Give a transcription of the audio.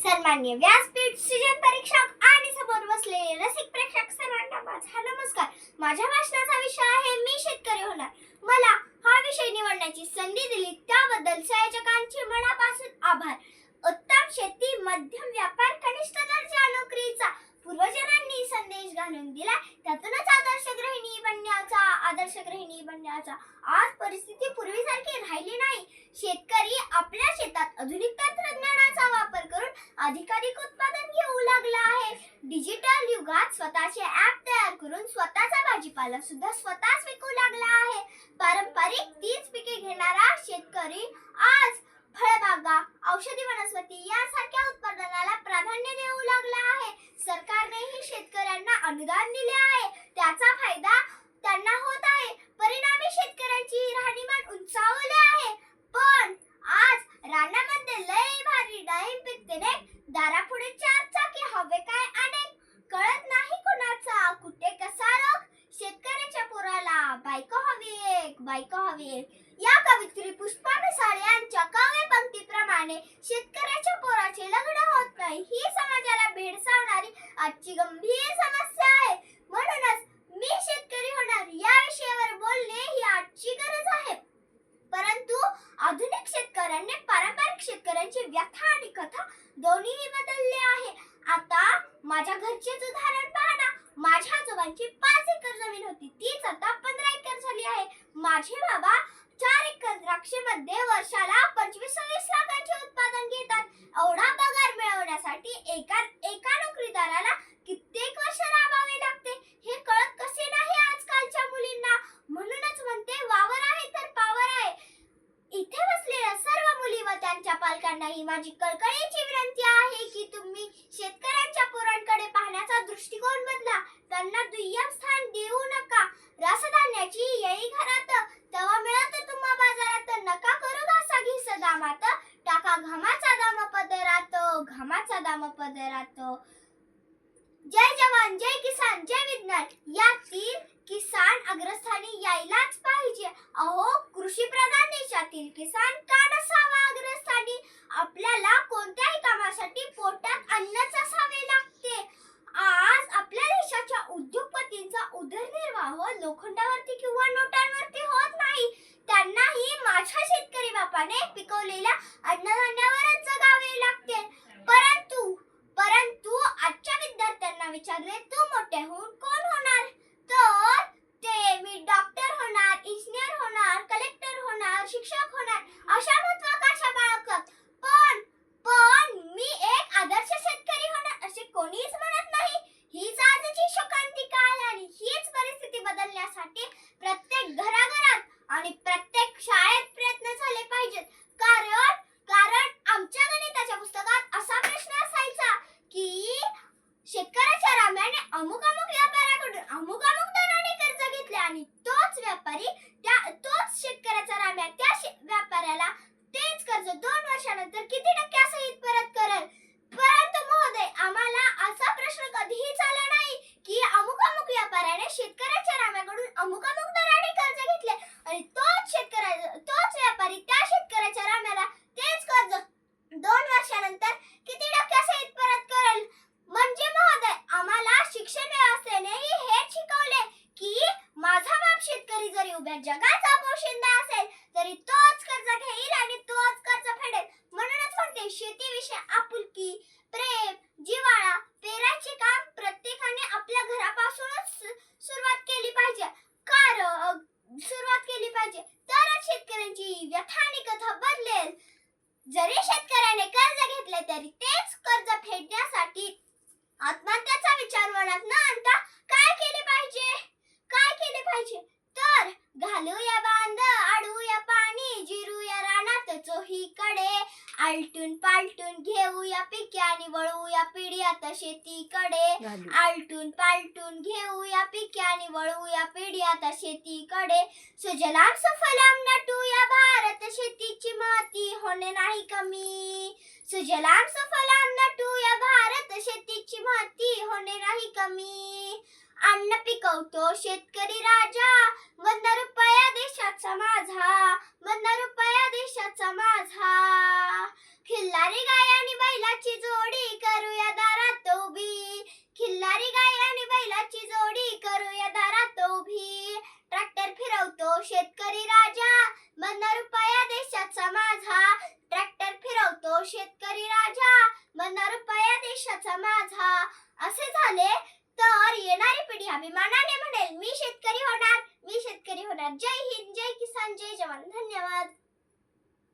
सन्मान्य व्यासपीठ सृजन परीक्षक आणि समोर बसलेले रसिक प्रेक्षक सर्वांना माझा नमस्कार. माझ्या भाषणाचा विषय आहे मी शेतकरी होणार. मला हा विषय निवडण्याची संधी दिली त्याबद्दल संयोजकांचे मनापासून आभार. उत्तम शेती मध्यम व्यापार कनिष्ठ दर्जा नोकरीचा पूर्वजनांनी संदेश घालून दिला. त्यातूनच आदर्श गृहिणी बनण्याचा आदर्श गृहिणी बनण्याचा आज परिस्थिती पूर्वीसारखी राहिली नाही. शेतकरी आपल्या शेतात आधुनिक तंत्रज्ञान अधिकाधिक उत्पादन घेऊ लागला आहे. डिजिटल युगात स्वतःचे ऍप तयार करून स्वतःचा भाजीपाला सुद्धा स्वतःच विकू लागला आहे. पारंपरिक तीच पिके घेणारा शेतकरी आज फळबागा औषधी वनस्पती यासारख्या उत्पादनाला प्राधान्य देऊ लागला आहे. सरकारनेही शेतकऱ्यांना अनुदान दिले आहे. त्याचा फायदा चार चाकी हवे काय अनेक कळत नाही कोणाचा. कुठे कसा रोग? शेतकऱ्याच्या पोराला बायको हवी एक बायको हवी एक. या कवित्री पुष्पा मिसाळ यांच्या काव्य पंक्तीप्रमाणे शेतकऱ्याच्या पोराचे लग्न होत नाही. ही समाजाला भेडसावणारी आजची गंभीर समस्या आहे म्हणूनच मी शेतकरी होणार या विषयावर बोलणे ही आजची गरज आहे परंतु आधुनिक शेतकऱ्यांनी पारंपरिक शेतकऱ्यांची व्यथा आणि कथा दोन्हीही बदलले आहे आता माझ्या घरचेच उदाहरण पहा ना. माझ्या आजोबांची पाच एकर जमीन होती. तीच आता पंधरा एकर झाली आहे. माझे बाबा चार एकर द्राक्षेमध्ये वर्षाला शेतकऱ्यांना ही माझी कळकळीची विनंती आहे की तुम्ही शेतकऱ्यांच्या पोरांकडे पाहण्याचा दृष्टिकोन बदला. त्यांना दुय्यम स्थान देऊ नका. रसधान्याची येई घरात तवा मिळत तुम्हा बाजारात. नका करू घासा घिस दामात. टाका घामाचा दाम पदरात घामाचा दाम पदरात. जय जवान जय किसान जय विज्ञान. या तीन किसान अग्रस्थानी यायला कर्ज फेडण्यासाठी आत्महत्याचा विचार मनात न आणता काय केले पाहिजे? काय केले पाहिजे? तर घालूया बांध आडूया पाणी जिरूया रानात चोहीकडे आलटून पालटून घेऊया पिके आणि वळवूया पिढ्यात शेतीकडे. आलटून पालटून घेऊया पिके आणि वळवूया पिढ्यात शेतीकडे. सुजलाम सुफलाम नटूया भारत शेतीची माती. होणे नाही कमी. सुजलाम सुफलाम नटूया भारत शेतीची माती. होणे नाही कमी. अन्न पिकवतो शेतकरी राजा. वंद रुपया देशाचा माझा. वंद रुपया देशाचा माझा खिल्लारी गाय आणि बैलाची जोडी शेतकरी राजा बनला रुपया देशाचा माझा असे झाले तर येणारी पिढी अभिमानाने म्हणेल मी शेतकरी होणार मी शेतकरी होणार. जय हिंद जय किसान जय जवान. धन्यवाद.